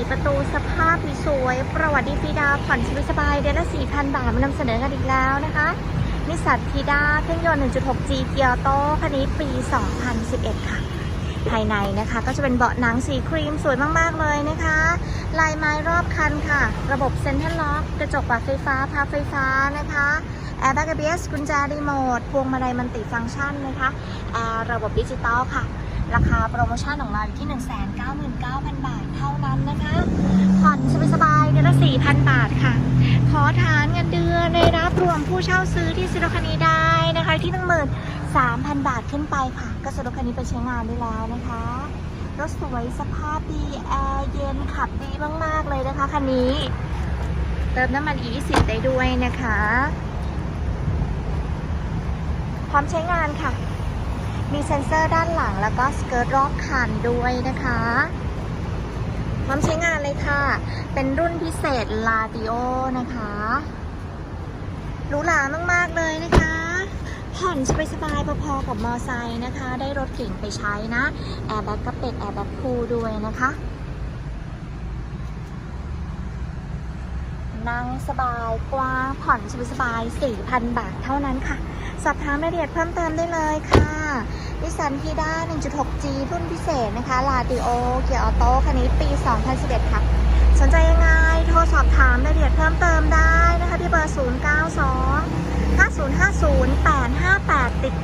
4ประตูสภาพสวยประวัติดีฟรีดาผ่อนสบายเดือนละ 4,000 บาทมานำเสนอกันอีกแล้วนะคะนิสสันทีดาเครื่องยนต์ 1.6G เกียร์โตคันนี้ปี 2011 ค่ะ ภายในนะคะก็จะเป็นเบาะหนังสีครีมสวยมากๆเลยนะคะ ลายไม้รอบคันค่ะ ระบบเซ็นทรัลล็อกกระจกปรับไฟฟ้าพับไฟฟ้านะคะแอร์แบ็กเอ s กุญแจรีโมทพวงมาลัยมันติฟังก์ชันนะคะแอร์ระบบดิจิตอลค่ะ ราคาโปรโมชั่นของเราอยู่ที่ 199,000 บาทเท่านั้นนะคะ ผ่อนสบายๆเดือนละ 4,000 บาทค่ะ ขอฐานเงินเดือนได้รับรวมผู้เช่าซื้อที่ซื้อรถคันนี้ได้นะคะที่13,000 บาทขึ้นไปค่ะ ก็ซื้อรถคันนี้ไปใช้งานได้แล้วนะคะรถสวยสภาพดีแอร์เย็นขับดีมาก ๆ เลยนะคะคันนี้ เติมน้ำมัน E20 ได้ด้วยนะคะ พร้อมใช้งานค่ะ มีเซ็นเซอร์ด้านหลังแล้วก็สเกิร์ตรอบคันด้วยนะคะพร้อมใช้งานเลยค่ะ เป็นรุ่นพิเศษลาติโอนะคะหรูหรามาก ๆ เลยนะคะ ผ่อนสบายๆพอๆกับมอไซค์นะคะ ได้รถเก่งไปใช้นะ แอร์แบ็กก็เป็นแอร์แบ็กคู่ด้วยนะคะ นั่งสบายกว้างผ่อนสบายๆ4,000 บาทเท่านั้นค่ะ สอบถามรายละเอียดเพิ่มเติมได้เลยค่ะ ดิสันฮีด้า 1.6G รุ่นพิเศษนะคะ ลาติโอ เกียร์ออโต้คันนี้ปี 2011 ค่ะ สนใจยังไง โทรสอบถามรายละเอียดเพิ่มเติมได้นะคะ ที่เบอร์ 092 5050 858 ติด